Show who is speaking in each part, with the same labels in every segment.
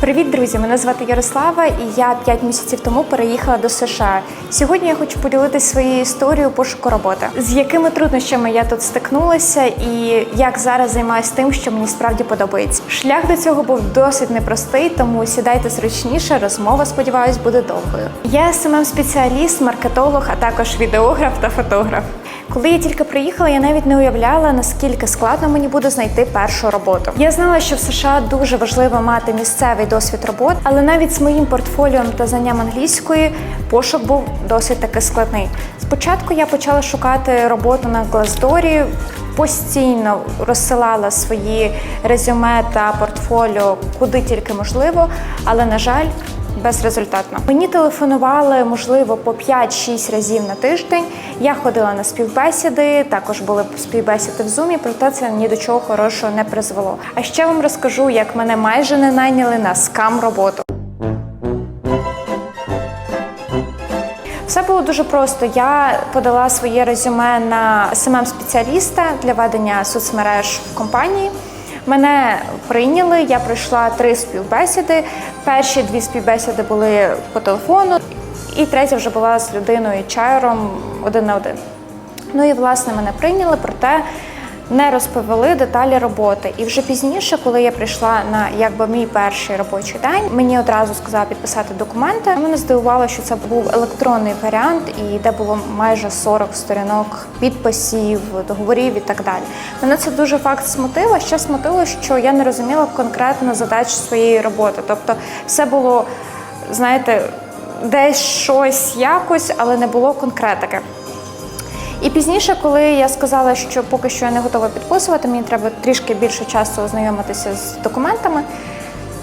Speaker 1: Привіт, друзі! Мене звати Ярослава, і я 5 місяців тому переїхала до США. Сьогодні я хочу поділитися своєю історією пошуку роботи, з якими труднощами я тут стикнулася, і як зараз займаюся тим, що мені справді подобається. Шлях до цього був досить непростий, тому сідайте зручніше. Розмова, сподіваюсь, буде довгою. Я смм спеціаліст, маркетолог, а також відеограф та фотограф. Коли я тільки приїхала, я навіть не уявляла, наскільки складно мені буде знайти першу роботу. Я знала, що в США дуже важливо мати місцевий досвід роботи, але навіть з моїм портфоліом та знанням англійської пошук був досить таки складний. Спочатку я почала шукати роботу на Glassdoor, постійно розсилала свої резюме та портфоліо куди тільки можливо, але на жаль. Безрезультатно мені телефонували можливо по 5-6 разів на тиждень. Я ходила на співбесіди, також були співбесіди в зумі, проте це ні до чого хорошого не призвело. А ще вам розкажу, як мене майже не найняли на скам роботу. Все було дуже просто. Я подала своє резюме на смм спеціаліста для ведення соцмереж в компанії. Мене прийняли, я пройшла три співбесіди. Перші дві співбесіди були по телефону, і третя вже була з людиною чайром один на один. Ну і власне мене прийняли, проте не розповіли деталі роботи. І вже пізніше, коли я прийшла на якби мій перший робочий день, мені одразу сказали підписати документи. Мене здивувало, що це був електронний варіант, і де було майже 40 сторінок підписів, договорів і так далі. Мене це дуже факт смутило. Ще смутило, що я не розуміла конкретно задач своєї роботи. Тобто, все було, знаєте, десь щось якось, але не було конкретики. І пізніше, коли я сказала, що поки що я не готова підписувати, мені треба трішки більше часу ознайомитися з документами.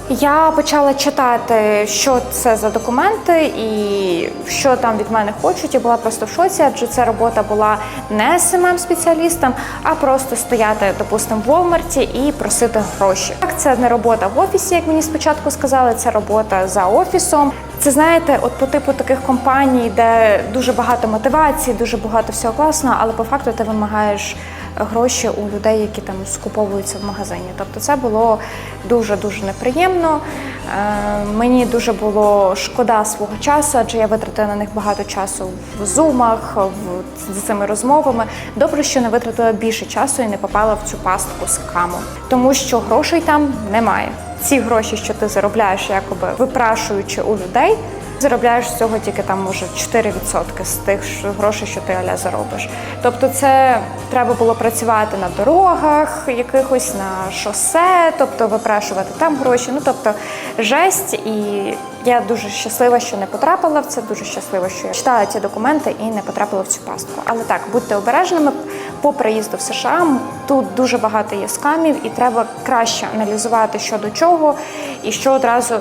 Speaker 1: Я почала читати, що це за документи і що там від мене хочуть. І була просто в шоці, адже ця робота була не смм спеціалістом, а просто стояти, допустимо, в Walmart і просити гроші. Так, це не робота в офісі, як мені спочатку сказали, це робота за офісом. Це знаєте, от по типу таких компаній, де дуже багато мотивації, дуже багато всього класного, але по факту ти вимагаєш гроші у людей, які там скуповуються в магазині. Тобто це було дуже дуже неприємно. Е, Мені дуже було шкода свого часу, адже я витратила на них багато часу в зумах, з цими розмовами. Добре, що не витратила більше часу і не попала в цю пастку з каму, тому що грошей там немає. Ці гроші, що ти заробляєш, якоби випрашуючи у людей. Заробляєш з цього тільки там може 4% з тих грошей, що ти аля заробиш. Тобто, це треба було працювати на дорогах, якихось на шосе, тобто випрашувати там гроші. Ну тобто жесть, і я дуже щаслива, що не потрапила в це. Дуже щаслива, що я читала ці документи і не потрапила в цю пастку. Але так, будьте обережними по приїзду в США. Тут дуже багато є скамів, і треба краще аналізувати, що до чого і що одразу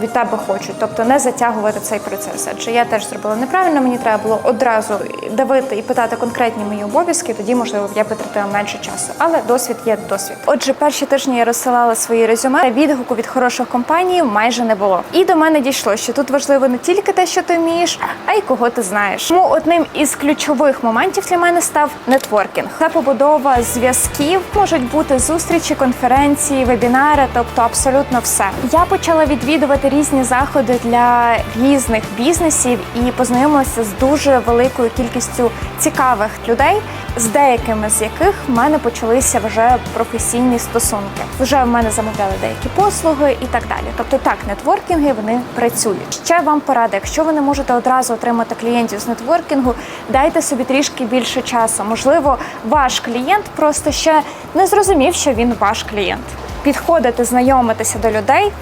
Speaker 1: від тебе хочуть. Тобто не затягувати цей процес. Адже я теж зробила неправильно. Мені треба було одразу давити і питати конкретні мої обов'язки. Тоді, можливо, я витратила менше часу. Але досвід є досвід. Отже, перші тижні я розсилала свої резюме. Відгуку від хороших компаній майже не було. І до мене дійшло, що тут важливо не тільки те, що ти вмієш, а й кого ти знаєш. Тому одним із ключових моментів для мене став нетворкінг. Це побудова зв'язків, можуть бути зустрічі, конференції, вебінари, тобто абсолютно все. Я почала відвідувати різні заходи для різних бізнесів і познайомилася з дуже великою кількістю цікавих людей, з деякими з яких в мене почалися вже професійні стосунки. Вже в мене замовляли деякі послуги і так далі. Тобто, так, нетворкінги вони працюють. Ще вам порада, якщо ви не можете одразу отримати клієнтів з нетворкінгу, дайте собі трішки більше часу. Можливо, ваш клієнт просто ще не зрозумів, що він ваш клієнт. Підходити, знайомитися до людей.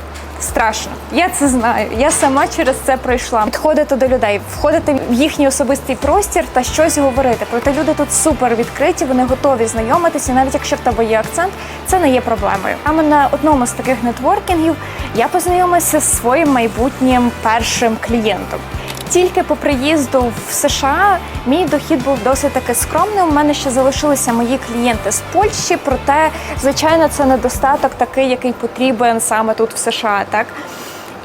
Speaker 1: Страшно, я це знаю. Я сама через це пройшла. Підходити до людей, входити в їхній особистий простір та щось говорити. Проте люди тут супер відкриті, вони готові знайомитися. Навіть якщо в тебе є акцент, це не є проблемою. Саме на одному з таких нетворкінгів я познайомилася з своїм майбутнім першим клієнтом. Тільки по приїзду в США мій дохід був досить таки скромним. У мене ще залишилися мої клієнти з Польщі, проте, звичайно, це недостаток такий, який потрібен саме тут в США. Так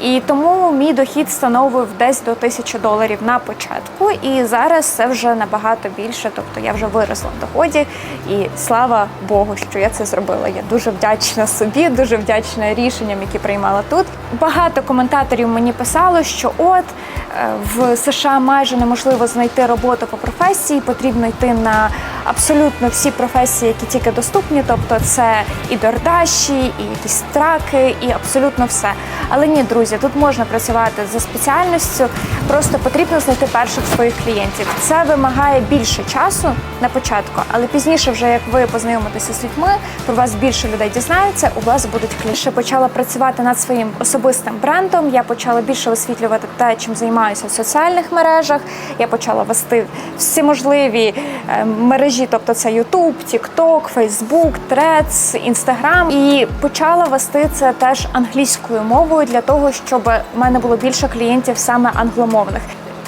Speaker 1: І тому мій дохід становив десь до тисячі доларів на початку. І зараз це вже набагато більше. Тобто я вже виросла в доході. І слава Богу, що я це зробила. Я дуже вдячна собі, дуже вдячна рішенням, які приймала тут. Багато коментаторів мені писало, що от е, в США майже неможливо знайти роботу по професії, потрібно йти на абсолютно всі професії, які тільки доступні. Тобто це і дордаші, і якісь траки, і абсолютно все. Але ні, друзі, тут можна працювати за спеціальністю, просто потрібно знайти перших своїх клієнтів. Це вимагає більше часу на початку, але пізніше, вже як ви познайомитеся з людьми, про вас більше людей дізнається, у вас будуть. Ще почала працювати над своїм особистим брендом. Я почала більше висвітлювати те, чим займаюся в соціальних мережах. Я почала вести всі можливі е, мережі, тобто це YouTube, TikTok, Facebook, Threads, Instagram. І почала вести це теж англійською мовою для того, щоб в мене було більше клієнтів саме англомовних.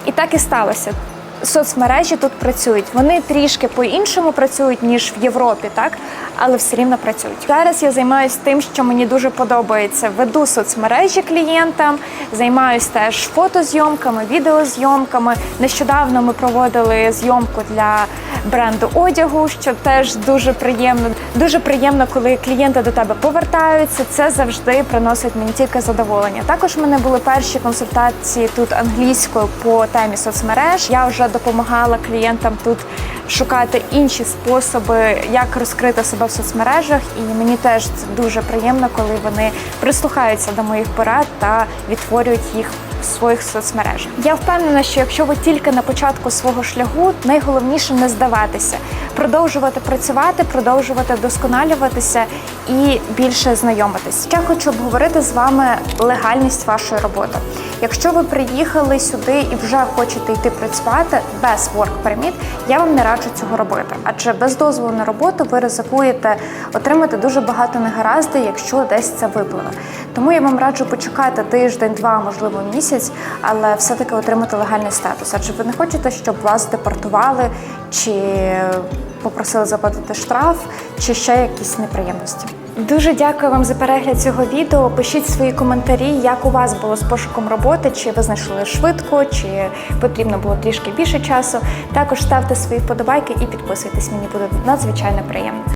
Speaker 1: І так і сталося. Соцмережі тут працюють. Вони трішки по-іншому працюють ніж в Європі, так але все рівно працюють. Зараз я займаюся тим, що мені дуже подобається. Веду соцмережі клієнтам, займаюся теж фотозйомками, відеозйомками. Нещодавно ми проводили зйомку для бренду одягу, що теж дуже приємно. Дуже приємно, коли клієнти до тебе повертаються. Це завжди приносить мені тільки задоволення. Також в мене були перші консультації тут англійською по темі соцмереж. Я вже допомагала клієнтам тут шукати інші способи, як розкрити себе в соцмережах. І мені теж дуже приємно, коли вони прислухаються до моїх порад та відтворюють їх своїх соцмережах. Я впевнена, що якщо ви тільки на початку свого шляху, найголовніше не здаватися, продовжувати працювати, продовжувати вдосконалюватися і більше знайомитись. Я хочу обговорити з вами легальність вашої роботи. Якщо ви приїхали сюди і вже хочете йти працювати без work permit, я вам не раджу цього робити, адже без дозволу на роботу ви ризикуєте отримати дуже багато негараздів, якщо десь це випливе. Тому я вам раджу почекати тиждень, два, можливо, місяць, але все-таки отримати легальний статус. Адже ви не хочете, щоб вас депортували чи попросили заплатити штраф, чи ще якісь неприємності. Дуже дякую вам за перегляд цього відео. Пишіть свої коментарі, як у вас було з пошуком роботи, чи ви знайшли швидко, чи потрібно було трішки більше часу. Також ставте свої вподобайки і підписуйтесь. Мені буде надзвичайно приємно.